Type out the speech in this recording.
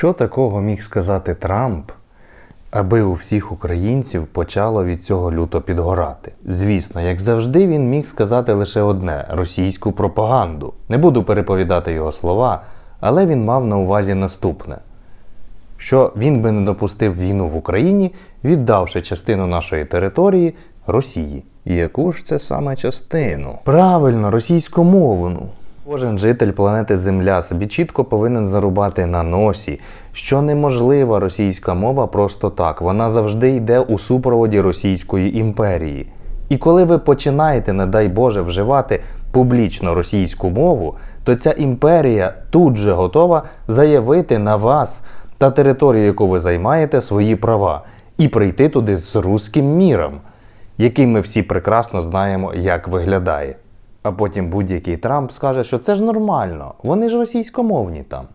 Що такого міг сказати Трамп, аби у всіх українців почало від цього люто підгорати? Звісно, як завжди, він міг сказати лише одне російську пропаганду. Не буду переповідати його слова, але він мав на увазі наступне: що він би не допустив війну в Україні, віддавши частину нашої території Росії. І яку ж це саме частину? Правильно, російськомовну. Кожен житель планети Земля собі чітко повинен зарубати на носі, що неможлива російська мова просто так. Вона завжди йде у супроводі Російської імперії. І коли ви починаєте, не дай Боже, вживати публічно російську мову, то ця імперія тут же готова заявити на вас та територію, яку ви займаєте, свої права, і прийти туди з руським міром, який ми всі прекрасно знаємо, як виглядає. А потім будь-який Трамп скаже, що це ж нормально, вони ж російськомовні там.